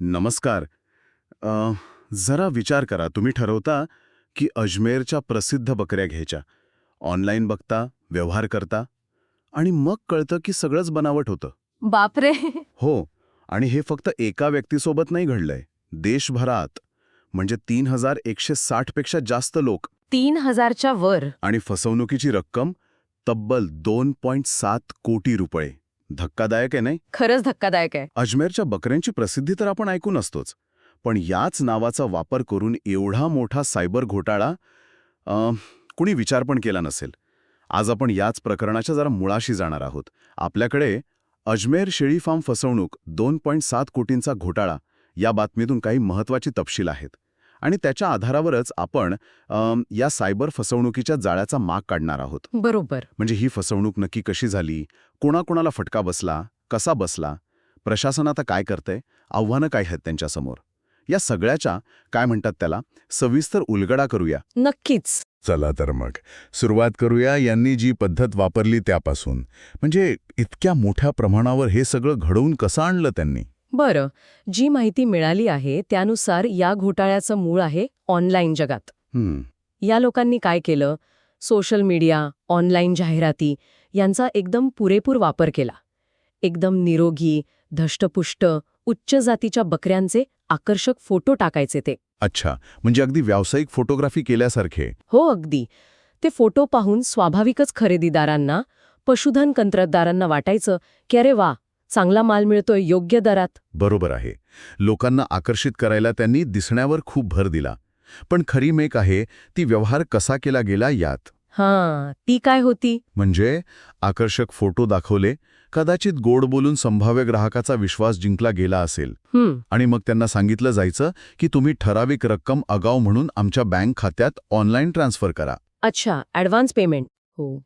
नमस्कार. अ, जरा विचार करा तुम्ही ठरवता की अजमेरच्या प्रसिद्ध बकऱ्या घ्यायच्या. ऑनलाईन बघता व्यवहार करता आणि मग कळतं की सगळंच बनावट होतं. बापरे! हो आणि हे फक्त एका व्यक्तीसोबत नाही घडलंय. देशभरात म्हणजे तीन हजार एकशे साठपेक्षा जास्त लोक. तीन हजारच्या वर. आणि फसवणुकीची रक्कम तब्बल दोन पॉईंट सात कोटी रुपये. धक्कादायक आहे नाही? खरंच धक्कादायक आहे. अजमेरच्या बकऱ्यांची प्रसिद्धी तर आपण ऐकून असतोच. पण याच नावाचा वापर करून एवढा मोठा सायबर घोटाळा कुणी विचार पण केला नसेल. आज आपण याच प्रकरणाच्या जरा मुळाशी जाणार आहोत. आपल्याकडे अजमेर शेळी फार्म फसवणूक दोन पॉईंट सात कोटींचा घोटाळा या बातमीतून काही महत्त्वाची तपशील आहेत. आणि त्याच्या आधारावरच आपण या सायबर फसवणुकीच्या जाळ्याचा माग काढणार आहोत. बरोबर. म्हणजे ही फसवणूक नक्की कशी झाली? कोणाकोणाला फटका बसला? कसा बसला? प्रशासन आता काय करतंय? आव्हानं काय आहेत त्यांच्यासमोर? या सगळ्याच्या काय म्हणतात त्याला? सविस्तर उलगडा करूया. नक्कीच. चला तर मग. सुरुवात करूया यांनी जी पद्धत वापरली त्यापासून. म्हणजे इतक्या मोठ्या प्रमाणावर हे सगळं घडवून कसं आणलं त्यांनी? बरं जी माहिती मिळाली आहे त्यानुसार या घोटाळ्याचं मूळ आहे ऑनलाईन जगात. या लोकांनी काय केलं? सोशल मीडिया ऑनलाईन जाहिराती यांचा एकदम पुरेपूर वापर केला. एकदम निरोगी धष्टपुष्ट उच्च जातीच्या बकऱ्यांचे आकर्षक फोटो टाकायचे ते. अच्छा म्हणजे अगदी व्यावसायिक फोटोग्राफी केल्यासारखे. हो अगदी. ते फोटो पाहून स्वाभाविकच खरेदीदारांना पशुधन कंत्राटदारांना वाटायचं की अरे वा चांगला माल मिळतोय योग्य दरात. बरोबर आहे. लोकांना आकर्षित करायला त्यांनी दिसण्यावर खूप भर दिला. पण खरी मेक आहे ती व्यवहार कसा केला गेला यात. हां ती काय होती? म्हणजे आकर्षक फोटो दाखवले कदाचित गोड बोलून संभाव्य ग्राहकाचा विश्वास जिंकला गेला असेल. आणि मग त्यांना सांगितलं जायचं की तुम्ही ठराविक रक्कम अगाऊ म्हणून आमच्या बँक खात्यात ऑनलाईन ट्रान्सफर करा. अच्छा ॲडव्हान्स पेमेंट. हो.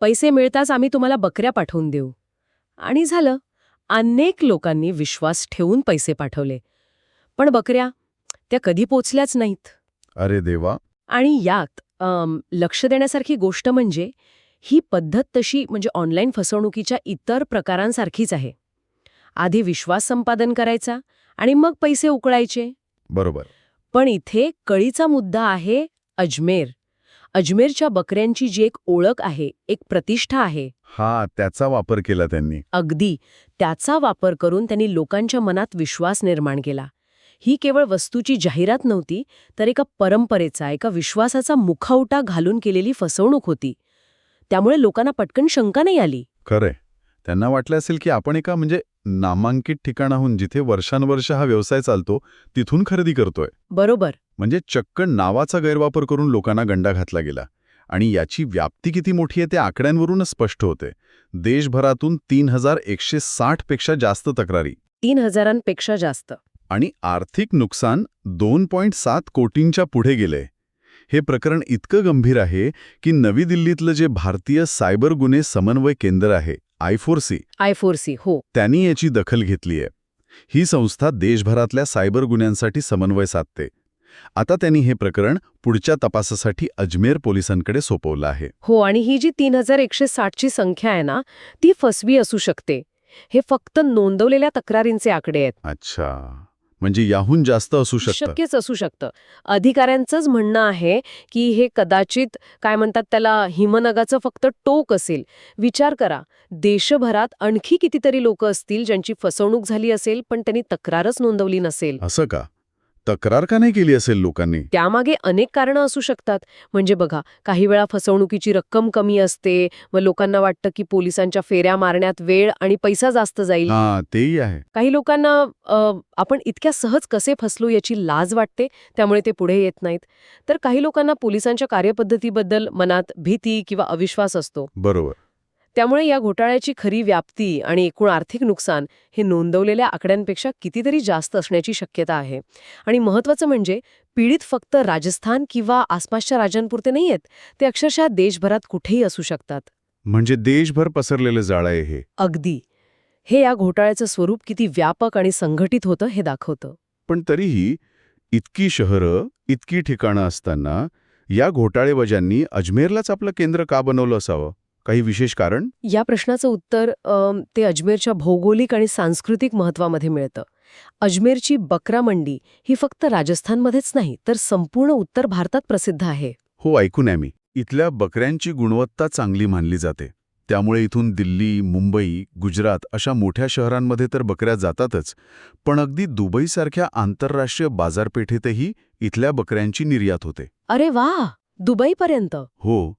पैसे मिळताच आम्ही तुम्हाला बकऱ्या पाठवून देऊ. आणि झालं. अनेक लोकांनी विश्वास ठेवून पैसे पाठवले. पण बकऱ्या त्या कधी पोचल्याच नाहीत. अरे देवा. आणि यात अम, लक्ष देण्यासारखी गोष्ट म्हणजे ही पद्धत तशी म्हणजे ऑनलाईन फसवणुकीच्या इतर प्रकारांसारखीच आहे. आधी विश्वास संपादन करायचा आणि मग पैसे उकळायचे. बरोबर. पण इथे कळीचा मुद्दा आहे अजमेर. अजमेरच्या बकऱ्यांची जी एक ओळख आहे एक प्रतिष्ठा आहे. हा त्याचा वापर केला त्यांनी. अगदी. त्याचा वापर करून त्यांनी लोकांच्या मनात विश्वास निर्माण केला. ही केवळ वस्तूची जाहिरात नव्हती तर एका परंपरेचा एका विश्वासाचा मुखवटा घालून केलेली फसवणूक होती. त्यामुळे लोकांना पटकन शंका नाही आली. खरंय. त्यांना वाटलं असेल की आपण एका म्हणजे नामांकित ठिकाणाहून जिथे वर्षानुवर्ष हा व्यवसाय चालतो तिथून खरेदी करतोय. बरोबर. म्हणजे चक्क नावाचा गैरवापर करून लोकांना गंडा घातला गेला. आणि याची व्याप्ती किती मोठी आहे ते आकड्यांवरूनच स्पष्ट होते. देशभरातून तीन हजार एकशे साठपेक्षा जास्त तक्रारी. तीन हजारांपेक्षा जास्त. आणि आर्थिक नुकसान दोन पॉईंट सात कोटींच्या पुढे गेले. हे प्रकरण इतकं गंभीर आहे की नवी दिल्लीतलं जे भारतीय सायबर गुन्हे समन्वय केंद्र आहे I four C I four C हो. त्यांनी याची दखल घेतली आहे ही संस्था देशभरातल्या सायबर गुन्ह्यांसाठी समन्वय साधते. आता त्यांनी हे प्रकरण पुढच्या तपासासाठी अजमेर पोलिसांकडे सोपवलं आहे. हो आणि ही जी तीन हजार एकशे साठची संख्या आहे ना ती फसवी असू शकते. हे फक्त नोंदवलेल्या तक्रारींचे आकडे आहेत. अच्छा. म्हणजे याहून जास्त असू शकतं. शक्यच असू शकतं. अधिकाऱ्यांचंच म्हणणं आहे की हे कदाचित काय म्हणतात त्याला हिमनगाचं फक्त टोक असेल. विचार करा देशभरात आणखी कितीतरी लोक असतील ज्यांची फसवणूक झाली असेल पण त्यांनी तक्रारच नोंदवली नसेल. असं का? तक्रार का नाही केली असेल लोकांनी? त्यामागे अनेक कारणं असू शकतात. म्हणजे बघा काही वेळा फसवणुकीची रक्कम कमी असते व लोकांना वाटतं की पोलिसांच्या फेऱ्या मारण्यात वेळ आणि पैसा जास्त जाईल. हा तेही आहे. काही लोकांना अ, आपण इतक्या सहज कसे फसलो याची लाज वाटते त्यामुळे ते पुढे येत नाहीत. तर काही लोकांना पोलिसांच्या कार्यपद्धतीबद्दल मनात भीती किंवा अविश्वास असतो. बरोबर. त्यामुळे या घोटाळ्याची खरी व्याप्ती आणि एकूण आर्थिक नुकसान हे नोंदवलेल्या आकड्यांपेक्षा कितीतरी जास्त असण्याची शक्यता आहे. आणि महत्त्वाचं म्हणजे पीडित फक्त राजस्थान किंवा आसपासच्या राज्यांपुरते नाही आहेत ते अक्षरशः देशभरात कुठेही असू शकतात. म्हणजे देशभर पसरलेलं जाळं आहे हे. अगदी. हे या घोटाळ्याचं स्वरूप किती व्यापक आणि संघटित होतं हे दाखवतं. पण तरीही इतकी शहरं इतकी ठिकाणं असताना या घोटाळेबाजांनी अजमेरलाच आपलं केंद्र का बनवलं असावं? काही विशेष कारण? या प्रश्नाचं उत्तर ते अजमेरच्या भौगोलिक आणि सांस्कृतिक महत्वामध्ये मिळतं. अजमेरची बकरा मंडी ही फक्त राजस्थानमध्येच नाही तर संपूर्ण उत्तर भारतात प्रसिद्ध आहे. हो ऐकून आहे मी. इथल्या बकऱ्यांची गुणवत्ता चांगली मानली जाते. त्यामुळे इथून दिल्ली मुंबई गुजरात अशा मोठ्या शहरांमध्ये तर बकऱ्या जातातच. पण अगदी दुबईसारख्या आंतरराष्ट्रीय बाजारपेठेतही इथल्या बकऱ्यांची निर्यात होते. अरे वा! दुबईपर्यंत. हो.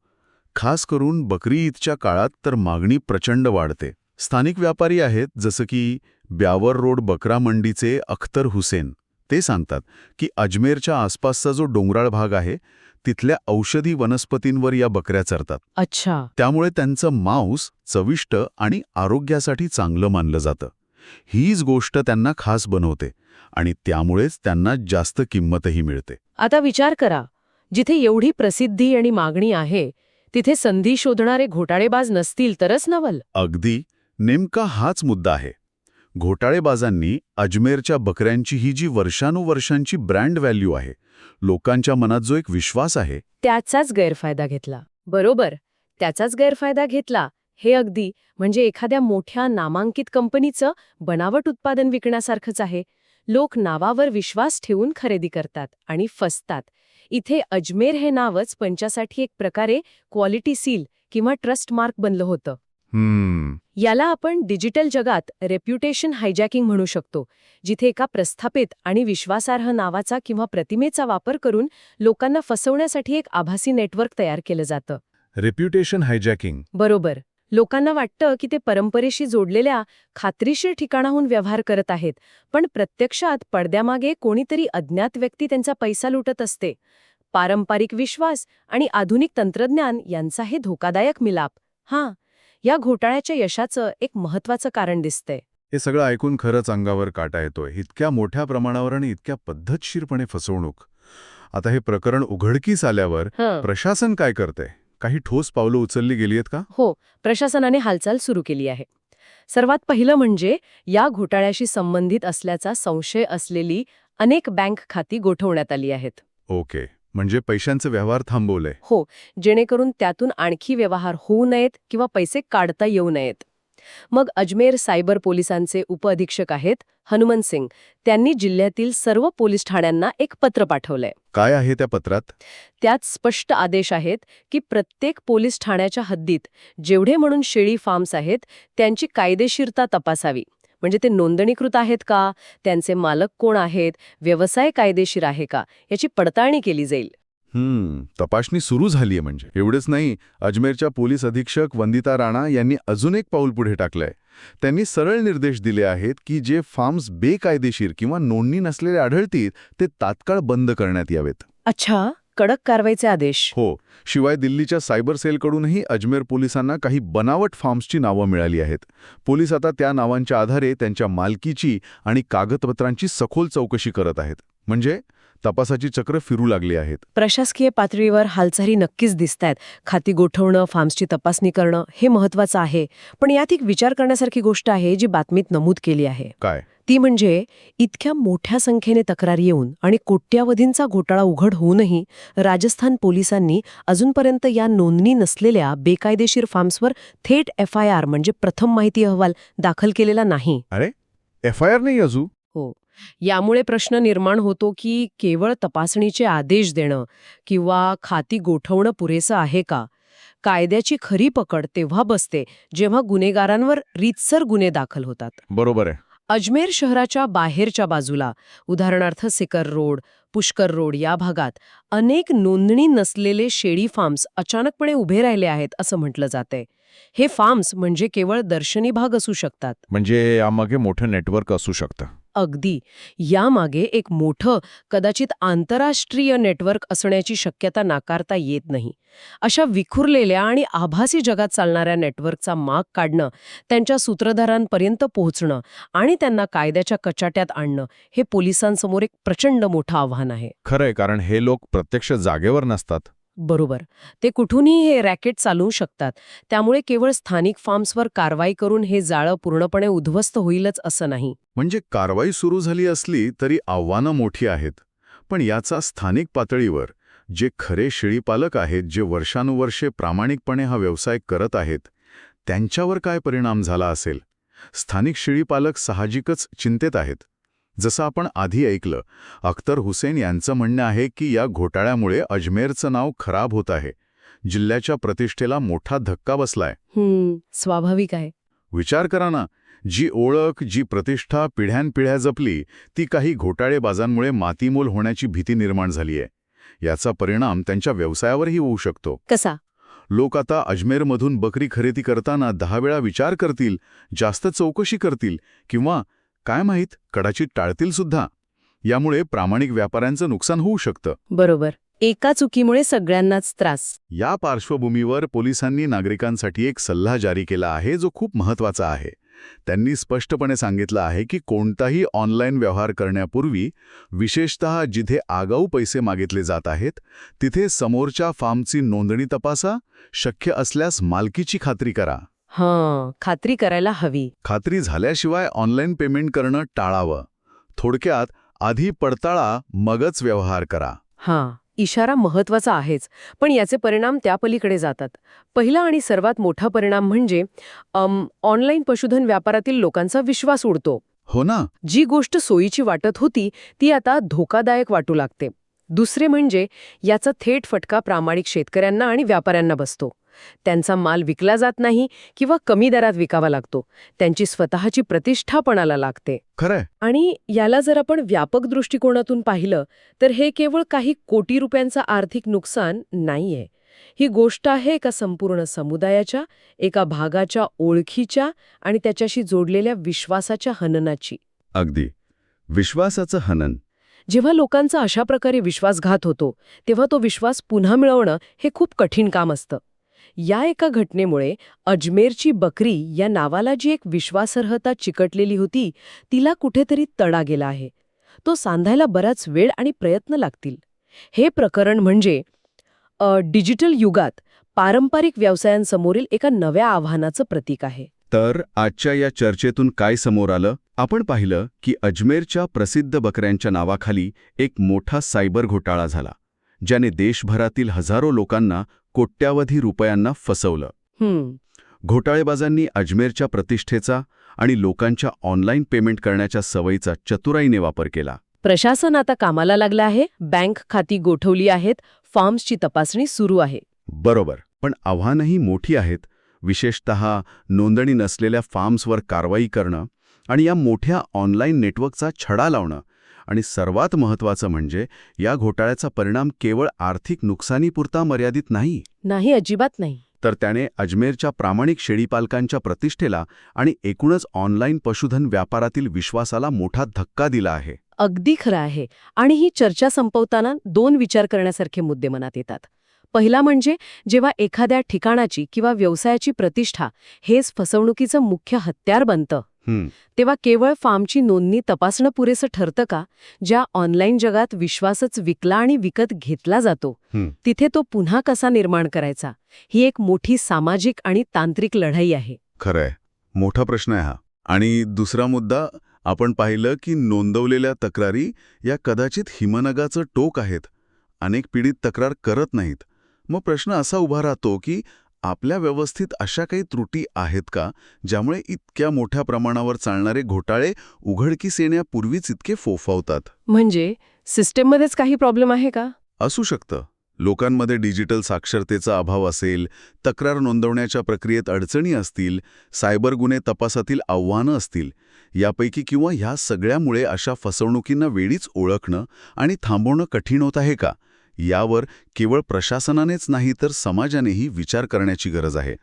खास करून बकरी ईदच्या काळात तर मागणी प्रचंड वाढते. स्थानिक व्यापारी आहेत जसं की ब्यावर रोड बकरा मंडीचे अख्तर हुसेन. ते सांगतात की अजमेरच्या आसपासचा जो डोंगराळ भाग आहे तिथल्या औषधी वनस्पतींवर या बकऱ्या चरतात. अच्छा. त्यामुळे त्यांचं मांस चविष्ट आणि आरोग्यासाठी चांगलं मानलं जातं. हीच गोष्ट त्यांना खास बनवते आणि त्यामुळेच त्यांना जास्त किंमतही मिळते. आता विचार करा जिथे एवढी प्रसिद्धी आणि मागणी आहे तिथे संधी शोधणारे घोटाळेबाज नसतील तरच नवल. अगदी नेमका हाच मुद्दा आहे. घोटाळेबाजांनी अजमेरच्या बकऱ्यांची ही जी वर्षानुवर्षांची ब्रँड व्हॅल्यू आहे लोकांच्या मनात जो एक विश्वास आहे. त्याचाच गैरफायदा घेतला. बरोबर त्याचाच गैरफायदा घेतला. हे अगदी म्हणजे एखाद्या मोठ्या नामांकित कंपनीचं बनावट उत्पादन विकण्यासारखंच आहे. लोक नावावर विश्वास ठेवून खरेदी करतात आणि फसतात. इथे अजमेर हे नावच पंचासाठी एक प्रकारे क्वालिटी सील किंवा ट्रस्ट मार्क बनलं होतं. हम्म. याला आपण डिजिटल जगात रेप्युटेशन हायजॅकिंग म्हणू शकतो जिथे एका प्रस्थापित आणि विश्वासार्ह नावाचा किंवा प्रतिमेचा वापर करून लोकांना फसवण्यासाठी एक आभासी नेटवर्क तयार केलं जातं. रेप्युटेशन हायजॅकिंग बरोबर. लोकांना वाटतं की ते परंपरेशी जोडलेल्या खात्रीशीर ठिकाणाहून व्यवहार करत आहेत पण प्रत्यक्षात पडद्यामागे कोणीतरी अज्ञात व्यक्ती त्यांचा पैसा लुटत असते. पारंपरिक विश्वास आणि आधुनिक तंत्रज्ञान यांचा हे धोकादायक मिलाप. हां या घोटाळ्याच्या यशाचं एक महत्वाचं कारण दिसतंय. हे सगळं ऐकून खरंच अंगावर काटा येतोय. इतक्या मोठ्या प्रमाणावर आणि इतक्या पद्धतशीरपणे फसवणूक. आता हे प्रकरण उघडकीस आल्यावर. प्रशासन काय करते काही ठोस पावलं उचलली गेली आहेत का? हो प्रशासनाने हालचाल सुरू केली आहे. सर्वात पहिलं म्हणजे या घोटाळ्याशी संबंधित असल्याचा संशय असलेली अनेक बँक खाती गोठवण्यात आली आहेत. ओके म्हणजे पैशांचे व्यवहार थांबवले. हो जेणेकरून त्यातून आणखी व्यवहार होऊ नयेत किंवा पैसे काढता येऊ नयेत. मग अजमेर सायबर पोलिसांचे उपअधीक्षक आहेत हनुमंत सिंग. त्यांनी जिल्ह्यातील सर्व पोलीस ठाण्यांना एक पत्र पाठवलंय. काय आहे त्या पत्रात? त्यात स्पष्ट आदेश आहेत की प्रत्येक पोलीस ठाण्याच्या हद्दीत जेवढे म्हणून शेळी फार्म्स आहेत त्यांची कायदेशीरता तपासावी. म्हणजे ते नोंदणीकृत आहेत का? त्यांचे मालक कोण आहेत? व्यवसाय कायदेशीर आहे का? याची पडताळणी केली जाईल. हम्म तपासणी सुरू झालीय म्हणजे. एवढेच नाही अजमेरच्या पोलीस अधीक्षक वंदिता राणा यांनी अजून एक पाऊल पुढे टाकलंय. त्यांनी सरळ निर्देश दिले आहेत की जे फार्म्स बेकायदेशीर किंवा नोंदणी नसलेले आढळतील ते तात्काळ बंद करण्यात यावेत. अच्छा कडक कारवाईचे आदेश. हो शिवाय दिल्लीच्या सायबर सेलकडूनही अजमेर पोलिसांना काही बनावट फार्म्सची नावं मिळाली आहेत. पोलीस आता त्या नावांच्या आधारे त्यांच्या मालकीची आणि कागदपत्रांची सखोल चौकशी करत आहेत. म्हणजे? तपासाची चक्र फिरू लागली आहेत. प्रशासकीय पातळीवर हालचाली नक्कीच दिसतायत. खाती गोठवणं फार्म्सची तपासणी करणं हे महत्वाचं आहे. पण यात एक विचार करण्यासारखी गोष्ट आहे जी बातमीत नमूद केली आहे. काय? ती म्हणजे इतक्या मोठ्या संख्येने तक्रारी येऊन आणि कोट्यावधींचा घोटाळा उघड होऊनही राजस्थान पोलिसांनी अजूनपर्यंत या नोंदणी नसलेल्या बेकायदेशीर फार्म्सवर थेट एफ आय आर म्हणजे प्रथम माहिती अहवाल दाखल केलेला नाही. एफ आय आर नाही अजू? हो. यामुळे प्रश्न निर्माण होतो की केवळ तपासणीचे आदेश देणं किंवा खाती गोठवणं पुरेसं आहे का? कायद्याची खरी पकड तेव्हा बसते जेव्हा गुन्हेगारांवर रीतसर गुन्हे दाखल होतात. बरोबर आहे. अजमेर शहराच्या बाहेरच्या बाजूला उदाहरणार्थ सिकर रोड पुष्कर रोड या भागात अनेक नोंदणी नसलेले शेळी फार्म्स अचानकपणे उभे राहिले आहेत असं म्हटलं जातंय. हे फार्म्स म्हणजे केवळ दर्शनी भाग असू शकतात. म्हणजे यामागे मोठं नेटवर्क असू शकतं. अगदी. यामागे एक मोठं कदाचित आंतरराष्ट्रीय नेटवर्क असण्याची शक्यता नाकारता येत नाही. अशा विखुरलेल्या आणि आभासी जगात चालणाऱ्या नेटवर्कचा माग काढणं त्यांच्या सूत्रधारांपर्यंत पोहोचणं आणि त्यांना कायद्याच्या कचाट्यात आणणं हे पोलिसांसमोर एक प्रचंड मोठं आव्हान आहे. खरंय कारण हे लोक प्रत्यक्ष जागेवर नसतात. बरोबर. ते कुठूनही हे रॅकेट चालवू शकतात. त्यामुळे केवळ स्थानिक फार्म्सवर कारवाई करून हे जाळं पूर्णपणे उद्ध्वस्त होईलच असं नाही. म्हणजे कारवाई सुरू झाली असली तरी आव्हानं मोठी आहेत. पण याचा स्थानिक पातळीवर जे खरे शेळीपालक आहेत जे वर्षानुवर्षे प्रामाणिकपणे हा व्यवसाय करत आहेत त्यांच्यावर काय परिणाम झाला असेल? स्थानिक शेळीपालक साहजिकच चिंतेत आहेत. जसं आपण आधी ऐकलं अख्तर हुसेन यांचं म्हणणं आहे की या घोटाळ्यामुळे अजमेरचं नाव खराब होत आहे. जिल्ह्याच्या प्रतिष्ठेला मोठा धक्का बसलाय. स्वाभाविक आहे. विचार करा ना जी ओळख जी प्रतिष्ठा पिढ्यानपिढ्या जपली ती काही घोटाळेबाजांमुळे मातीमोल होण्याची भीती निर्माण झालीय. याचा परिणाम त्यांच्या व्यवसायावरही होऊ शकतो. कसा? लोक आता अजमेरमधून बकरी खरेदी करताना दहा वेळा विचार करतील जास्त चौकशी करतील किंवा काय माहीत कदाचित टाळतील सुद्धा. यामुळे प्रामाणिक व्यापाऱ्यांचं नुकसान होऊ शकतं. बरोबर. एका चुकीमुळे सगळ्यांनाच त्रास. या पार्श्वभूमीवर पोलिसांनी नागरिकांसाठी एक सल्ला जारी केला आहे जो खूप महत्त्वाचा आहे. त्यांनी स्पष्टपणे सांगितलं आहे की कोणताही ऑनलाईन व्यवहार करण्यापूर्वी विशेषतः जिथे आगाऊ पैसे मागितले जात आहेत तिथे समोरच्या फार्मची नोंदणी तपासा शक्य असल्यास मालकीची खात्री करा. हां खात्री करायला हवी. खात्री झाल्याशिवाय ऑनलाईन पेमेंट करणं टाळावं. थोडक्यात आधी पडताळा मगच व्यवहार करा. हां इशारा महत्त्वाचा आहेच पण याचे परिणाम त्या पलीकडे जातात. पहिला आणि सर्वात मोठा परिणाम म्हणजे ऑनलाईन पशुधन व्यापारातील लोकांचा विश्वास उडतो. हो ना? जी गोष्ट सोयीची वाटत होती ती आता धोकादायक वाटू लागते. दुसरे म्हणजे याचा थेट फटका प्रामाणिक शेतकऱ्यांना आणि व्यापाऱ्यांना बसतो. त्यांचा माल विकला जात नाही किंवा कमी दरात विकावा लागतो. त्यांची स्वतःची प्रतिष्ठा पणाला लागते. खरंय. आणि याला जर आपण व्यापक दृष्टिकोनातून पाहिलं तर हे केवळ काही कोटी रुपयांचं आर्थिक नुकसान नाहीये. ही गोष्ट आहे एका संपूर्ण समुदायाच्या एका भागाच्या ओळखीच्या आणि त्याच्याशी जोडलेल्या विश्वासाच्या हननाची. अगदी. विश्वासाचं हनन. जेव्हा लोकांचा अशा प्रकारे विश्वासघात होतो तेव्हा तो विश्वास पुन्हा मिळवणं हे खूप कठीण काम असतं. या एका घटनेमुळे अजमेरची बकरी या नावाला जी एक विश्वासार्हता चिकटलेली होती तिला कुठेतरी तडा गेला आहे. तो सांधायला बराच वेळ आणि प्रयत्न लागतील. हे प्रकरण म्हणजे डिजिटल युगात पारंपरिक व्यवसायांसमोरील एका नव्या आव्हानाचं प्रतीक आहे. तर आजच्या या चर्चेतून काय समोर आलं? आपण पाहिलं की अजमेरच्या प्रसिद्ध बकऱ्यांच्या नावाखाली एक मोठा सायबर घोटाळा झाला ज्याने देशभरातील हजारो लोकांना कोट्यावधी रुपयांना फसवलं. हम्म. घोटाळेबाजांनी अजमेरच्या प्रतिष्ठेचा आणि लोकांच्या ऑनलाईन पेमेंट करण्याच्या सवयीचा चतुराईने वापर केला. प्रशासन आता कामाला लागलं आहे. बँक खाती गोठवली आहेत. फॉर्म्सची तपासणी सुरू आहे. बरोबर. पण आव्हानही मोठी आहेत. विशेषत नोंदणी नसलेल्या फार्म्सवर कारवाई करणं आणि या मोठ्या ऑनलाईन नेटवर्कचा छडा लावणं आणि सर्वात महत्त्वाचं म्हणजे या घोटाळ्याचा परिणाम केवळ आर्थिक नुकसानीपुरता मर्यादित नाही. नाही अजिबात नाही. तर त्याने अजमेरच्या प्रामाणिक शेळीपालकांच्या प्रतिष्ठेला आणि एकूणच ऑनलाईन पशुधन व्यापारातील विश्वासाला मोठा धक्का दिला आहे. अगदी खरं आहे. आणि ही चर्चा संपवताना दोन विचार करण्यासारखे मुद्दे मनात येतात. पहिला म्हणजे जेव्हा एखाद्या ठिकाणाची किंवा व्यवसायाची प्रतिष्ठा हेच फसवणुकीचं मुख्य हत्यार बनतं तेव्हा केवळ फार्मची नोंदणी तपासणं पुरेसं ठरतं का? ज्या ऑनलाईन जगात विश्वासच विकला आणि विकत घेतला जातो. तिथे तो पुन्हा कसा निर्माण करायचा? ही एक मोठी सामाजिक आणि तांत्रिक लढाई आहे. खरंय. मोठा प्रश्न आहे हा. आणि दुसरा मुद्दा आपण पाहिलं की नोंदवलेल्या तक्रारी या कदाचित हिमनगाचं टोक आहेत. अनेक पीडित तक्रार करत नाहीत. मग प्रश्न असा उभा राहतो की आपल्या व्यवस्थेत अशा काही त्रुटी आहेत का ज्यामुळे इतक्या मोठ्या प्रमाणावर चालणारे घोटाळे उघडकीस येण्यापूर्वीच इतके फोफावतात? म्हणजे सिस्टेममध्येच काही प्रॉब्लेम आहे का? असू शकतं. लोकांमध्ये डिजिटल साक्षरतेचा अभाव असेल तक्रार नोंदवण्याच्या प्रक्रियेत अडचणी असतील सायबर गुन्हे तपासातील आव्हानं असतील यापैकी किंवा ह्या सगळ्यामुळे अशा फसवणुकींना वेळीच ओळखणं आणि थांबवणं कठीण होत आहे का? यावर केवळ प्रशासनानेच नाही तर समाजानेही विचार करण्याची गरज आहे.